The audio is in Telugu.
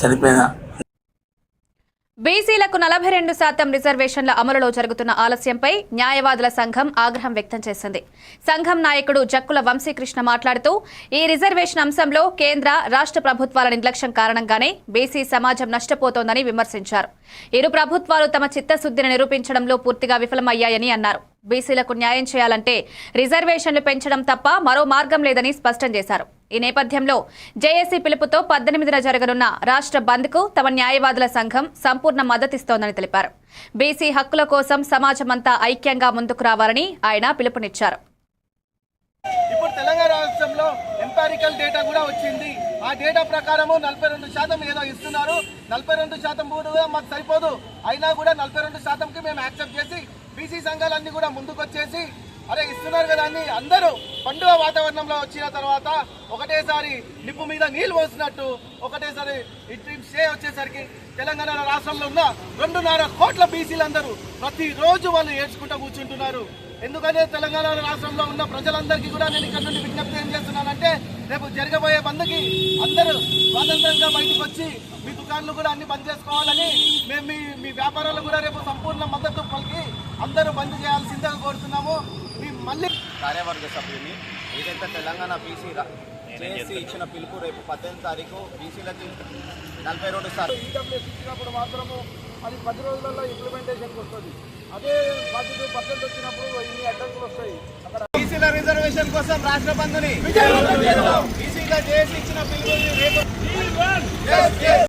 చనిపోయిన బీసీలకు నలభై రెండు శాతం రిజర్వేషన్ల అమలులో జరుగుతున్న ఆలస్యంపై న్యాయవాదుల సంఘం ఆగ్రహం వ్యక్తం చేసింది. సంఘం నాయకుడు జక్కుల వంశీకృష్ణ మాట్లాడుతూ ఈ రిజర్వేషన్ అంశంలో కేంద్ర రాష్ట్ర ప్రభుత్వాల నిర్లక్ష్యం కారణంగానే బీసీ సమాజం నష్టపోతోందని విమర్శించారు. ఇరు ప్రభుత్వాలు తమ చిత్తశుద్ధిని నిరూపించడంలో పూర్తిగా విఫలమయ్యాయని అన్నారు. బీసీలకు న్యాయం చేయాలంటే రిజర్వేషన్లు పెంచడం తప్ప మరో మార్గం లేదని స్పష్టం చేశారు. ఈ నేపథ్యంలో జేఏసీ పిలుపుతో పద్దెనిమిదిన జరగనున్న రాష్ట్ర బంద్కు తమ న్యాయవాదుల సంఘం సంపూర్ణ మద్దతిస్తోందని తెలిపారు. బీసీ హక్కుల కోసం సమాజమంతా ఐక్యంగా ముందుకు రావాలని ఆయన పిలుపునిచ్చారు. ఇప్పుడు తెలంగాణ రాష్ట్రంలో ఎంపారికల్ డేటా కూడా వచ్చింది. ఆ డేటా ప్రకారము నలభై రెండు శాతం ఏదో ఇస్తున్నారు. నలభై రెండు శాతం కూడా మాకు సరిపోదు. అయినా కూడా నలభై రెండు శాతంకి మేము యాక్సెప్ట్ చేసి బీసీ సంఘాలన్నీ కూడా ముందుకు వచ్చేసి అరే ఇస్తున్నారు కదా అని అందరూ పండుగ వాతావరణంలో వచ్చిన తర్వాత ఒకటేసారి నిప్పు మీద నీళ్ళు పోసినట్టు ఒకటేసారి ఇంట్రీమ్ స్టే వచ్చేసరికి తెలంగాణ రాష్ట్రంలో ఉన్న రెండున్నర కోట్ల బీసీలందరూ ప్రతిరోజు వాళ్ళు ఏడ్చుకుంటూ కూర్చుంటున్నారు. ఎందుకంటే తెలంగాణ రాష్ట్రంలో ఉన్న ప్రజలందరికీ కూడా నేను ఇక్కడ నుండి విజ్ఞప్తి ఏం చేస్తున్నానంటే రేపు జరగబోయే బంద్కి అందరూ స్వాతంత్రంగా బయటకు వచ్చి మీ దుకాణాలు కూడా అన్ని బంద్ చేసుకోవాలని మేము మీ మీ వ్యాపారాలు కూడా రేపు సంపూర్ణ మద్దతు పలికి అందరూ బంద్ చేయాల్సిందిగా కోరుతున్నాము. మళ్ళీ కార్యవర్గ సభ్యుని ఏదైతే తెలంగాణ బీసీ చేసి ఇచ్చిన పిలుపు రేపు పద్దెనిమిది తారీఖు బీసీలకి నలభై రెండు సార్లు. ఈడబ్ల్యూఎస్ ఇచ్చినప్పుడు మాత్రము అది పది రోజులలో ఇంప్లిమెంటేషన్కి వస్తుంది అదే బాధ్యత పద్ధతి వచ్చినప్పుడు ఇన్ని అడ్డంకులు వస్తాయి. అక్కడ బీసీల రిజర్వేషన్ కోసం రాష్ట్ర బంధుని బీసీల చేసి